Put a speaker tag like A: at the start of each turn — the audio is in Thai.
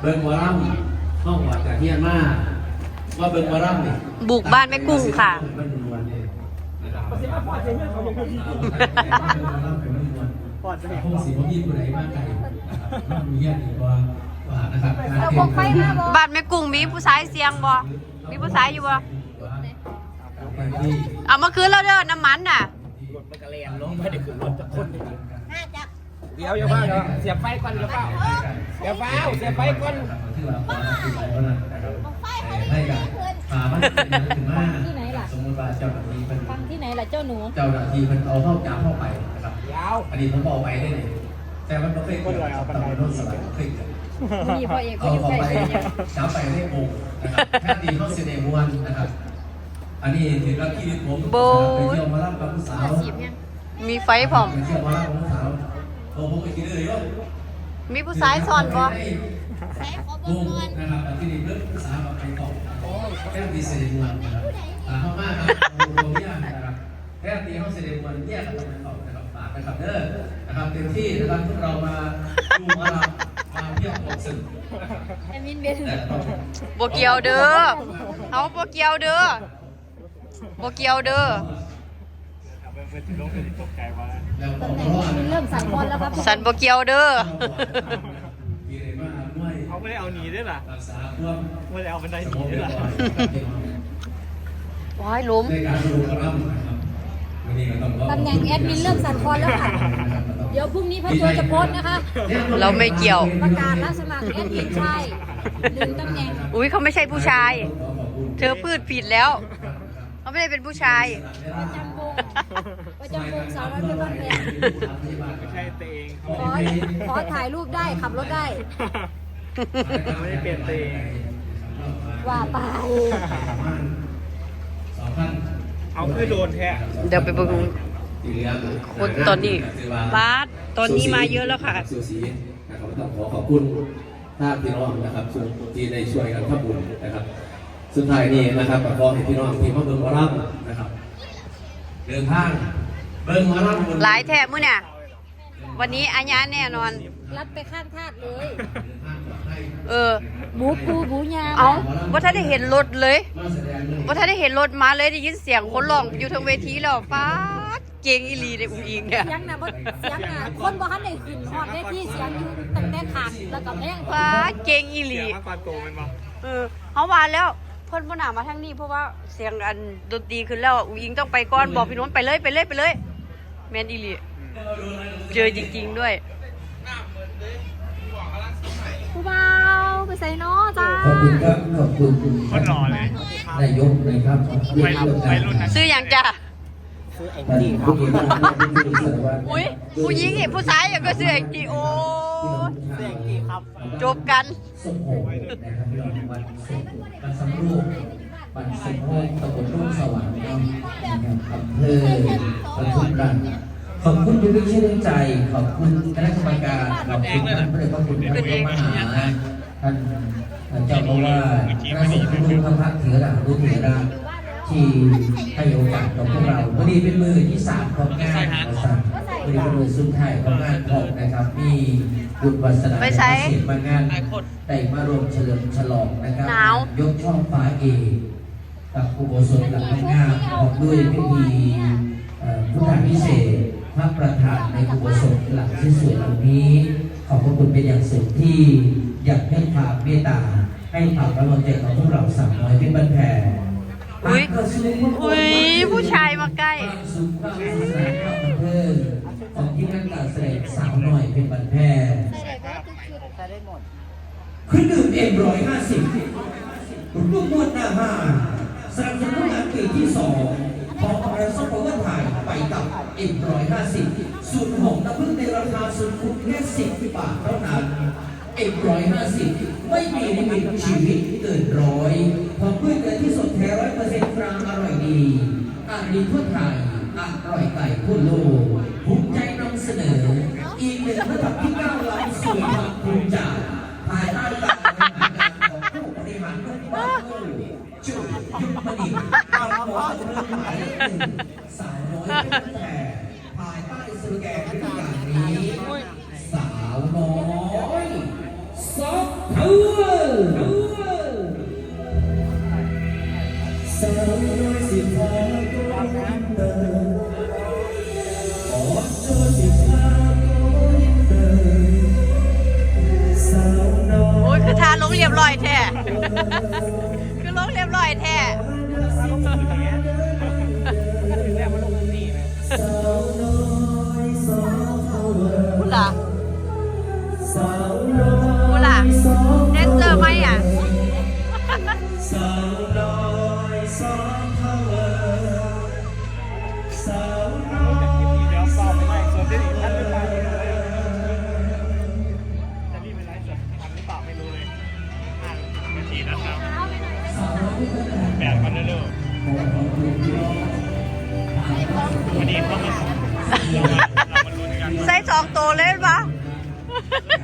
A: เบิ่งวอรัมห้องวัดจากเฮียนมาว่าเบิ่งวอรัมนี่
B: บุกบ้านแม่กุ้งค่ะ
A: มันนวลเนี่ยนะครับ
C: ปอดเสียงเขาอย่างนี้
A: ปอดห้องสีพวกยี่ผู้ใดมากไก่นะครับมีเฮียนอีกว่าว่านะครับ
D: เราพกไฟมาบ่
B: บ้านแม่กุ้งมีผู้ชายเสียงบ่มีผู้ชายอยู่บ่เอามาคืนเราเด้อน้ำมันน่ะ
C: รถมันกระเรียนลงไม่ได้ขึ้นรถจะคนเดียว
D: น่าจะ
C: เดี๋ยวอย่าเฝ้าเดี๋ยวเสียบไฟก่อนอย่าเฝ้าอย่าเฝ้าเสียบไฟก่อน
D: ไฟเขาไม่
A: ได้
D: เพื่อน
A: พามันถึง
D: ที่ไหนล่ะ
A: สมมติว่าเจ้าหน้าที่เป็น
D: ฟังที่ไหนล่ะเจ้าหนู
A: เจ้าหน้าที่เป็นเอาเข้าจับเข้าไปนะครับ
C: ยาว
A: อันนี้ผมบอกไปได้เลยแต่มันไม่เคยเกิดกับตำรวจโน่นสลัดเคยเกิด
D: มีพ่อเอกก็
A: เอาเข้า
D: ใกล้
A: ไป
D: เสีย
A: จับไปได้องนะครับแค่ดีเขาเสน่ห์มวนนะครับ อันนี้ถือว่าที่ผมไปเที่ยวมาล่ำกับผู้สาว
B: มีไฟพร้อม
A: ไปเที่ยวมาล่ำกับผู้สาวโอ้ผมไปกินเลยว่า
B: มีผู้ชายซ้อนบ่
D: ใช้ขอ
A: บุ
D: เบิ่ง
A: ก
D: ก่อน
A: นะครับที่นี่เริ่มภาษาแบบไปต่อแค่ดีเซลมันนะครับอ่าเข้ามาครับโอ้โหเนี่ยนะครับแค่ตีเข้าเซเลมันเนี่ยครับไปต่อนะครับฝากนะครับเด้อนะครับเต็มที่นะครับพวกเรามาดูมามาเที่ยวของสึก
D: แอดมินเบน
A: แต่ต้อง
B: บ่เกี่ยวเด้อเฮาบ่เกี่ยวเด้อบ่เกี่ยวเด้อ
A: แล้ว
D: ตำแหน่งแอดมินเริ่มสั่นคลอนแล้วครับ
B: สันบ่เกี่ยวเด้อ
A: มีอะไรบ้างด้วย
C: เขาไม่ได้เอาหนีด้วยล่ะ
A: รักษาความ
C: ไม่ได้เอาบันได
A: ส
C: ห
A: ง
C: นี
A: บ
C: ด้
A: เรี
C: วยย
A: บ
C: ล่ะ
A: ร้อย
B: ว้ายล้ม
A: ในการดูกระลำนะครับวันนี้ก็ต้อง
D: ตำแหน่งแอดมินเริ่มสั่นคลอนแล้วค่ะ เดี๋ยวพรุ่งนี้พ่อโจจะโพสต์นะคะ
B: เราไม่เกี่ยว
D: ประกาศรับสมัครแอดมินชายหนึ่งตำแหน่ง
B: อุ้ยเขาไม่ใช่ผู้ชาย เธอพูดผิดแล้ว เขาไม่ได้เป็นผู้ชาย
D: ประจำวง ประจำวงสาวน้อยเพชรบ้านแพง
C: ไม่ใช่ตัวเอง
D: ขอขอถ่ายรูปได้ขับรถได้
C: ไม่ได้เปลี่ยนตัวเอง
D: ว่าไป
A: สองท่าน
C: เอาคือโดนแท้
B: เดี๋ยวไปเบิ่งคนตอนนี้บาสตอนนี้มาเยอะแล้วค่ะ
A: ซูซีนะครับต้องขอขอบคุณท่านพี่น้องนะครับที่ได้ช่วยกันทำบุญนะครับ สุดท้ายนี้นะครับขอให้พี่น้องที่มาเบิ่งหมอลำนะครับ เดินทางเบิ่งหมอลำบน
B: หลายแถบมื้อเนี่ย วันนี้อาญาแน่นอน
D: รัดไปข้างทาดเลย
B: เออ
D: บูปูบูยา
B: เอาว่าถ้าได้เห็นรถเลย
A: มาแสดงเลย
B: ว่าถ้าได้เห็นรถมาเลยได้ยินเสียงคนร้องอยู่ทางเวทีแล้วป้าดเก่งอีหลีในอุ้งอิงเนี่ย
D: เสียงน่ะบ่เสียงน่ะคนบ่ทันได้ขึ้นฮอดได้ที่เสียงอยู่ตั้งแต่ขางแล้วก็แพง
B: ป้าดเก่งอีหลี
C: เสียงมากกว่าโตมันบ่
B: เออเขาว่าแล้วเพิ่นบ่น่ามาทางนี้เพราะว่าเสียงอันดนตรีขึ้นแล้วอุ้งอิงต้องไปก่อนบอกพี่โน้นไปเลยไปเลยไปเลย แมนอีหลีเจอจริง ๆ ด้วย
D: ผู้เบาไปใส่น้อจ้า
A: ขอบคุณครับขอบคุณ
C: คนหล่อเลย
A: นายกนะครับ
C: วัยรุ่นวัยรุ่นนะ
B: ซื้ออย่างจ้ะ
C: คือไอ้
A: ท่าน
C: จีครั
A: ผู้
C: บ
A: บริหารผู้บริหารวัด
B: อุ้ยผู้หญิงเห็นผู้ชายอย่างก็ซื้ออย่างจีโอ
C: เสียงจีครับ
B: จบกัน
A: สมโภชนะครับพี่น้องวันศุกร์วันสำรูปวันสมโภชตำบลรุ่งสว่างเนาะนะครับอำเภอปทุมรัฐขอบคุณทุกท่านที่ใจ ขอบคุณคณะกรรมการขอบคุณท่านพระเดชพระคุณพระบรมมหาท่านเจ้าอาวาสพระสงฆ์ทุกพระพักตร์เถระรู้เถระที่ให้โอกาสกับพวกเราวันนี้เป็นมือที่สามของงานนะครับวันนี้ เป็นมือสุดท้ายของงานของนะครับ มีบุญวาสนา
B: ไปใช้
A: เสียงมางานได้มารวมเฉลิมฉลองนะครับ
B: หนาว
A: ยกช่องฟ้าเอกกับอุโบสถหลังงามของด้วยพิธีเอ่อพุทธาพิเศษกพระประธานในอุโบสถหลังที่สวยเหล่านี้ ขอบพระคุณเป็นอย่างสูงที่อยากให้ความเมตตา ให้ความกำลังใจของพวกเราสามน้อยเป็นบันแผ่
B: อุ๊ยอุ๊ยผู้ชายมาใกล้
A: ความสุ ของที่นักการแสดงสาวหน่อยเป็นบันแผ่
D: ใส่ได้ก็คือ
A: เครื่องดื่มเอ็มร้อยห้าสิบรูปมวดหน้าห้าสนับสนุนงานปีที่สองของอเมริกันพาวเวอร์ไทยไปกับเอ็มร้อยห้าสิบสูตรหอมน้ำผึ้งในราคาสุดคุ้มแค่สิบบาทเท่านั้นเอ็มร้อยห้าสิบไม่มีลิมิตชีวิตเกินร้อยพร้อมด้วยเกลือที่สดแท้ร้อยเปอร์เซ็นต์ตราอร่อยดีอารีทั่วไทยอร่อยไก่ทั่วโลกำเสนอ อีกหนึ่งระดับที่ก้าวล้ำสู่ความภูมิใจภายใต้การบริหารงานของผู้บริหารรุ่นบ้านคู่จุดยุมณีตามหัวเรื่องหมายหนึ่งสาวน้อยเป็นแผ คือลงเรียบร้อยแท้ลง
B: มืออย่าถึงแล้วมาลงมือนี่นะ
E: สาวน้อยสาวพาวเวอร์
A: พูดล่ะ
E: สาวน้อย
A: พูดล่ะแดนเซอร์ไหมอะ
B: ทีนะครับแปดวันเร็วๆวันนี้ต้องมาส่งเรามาลุ้นกัน
A: ใส่สองตัวเลยปะ
B: ว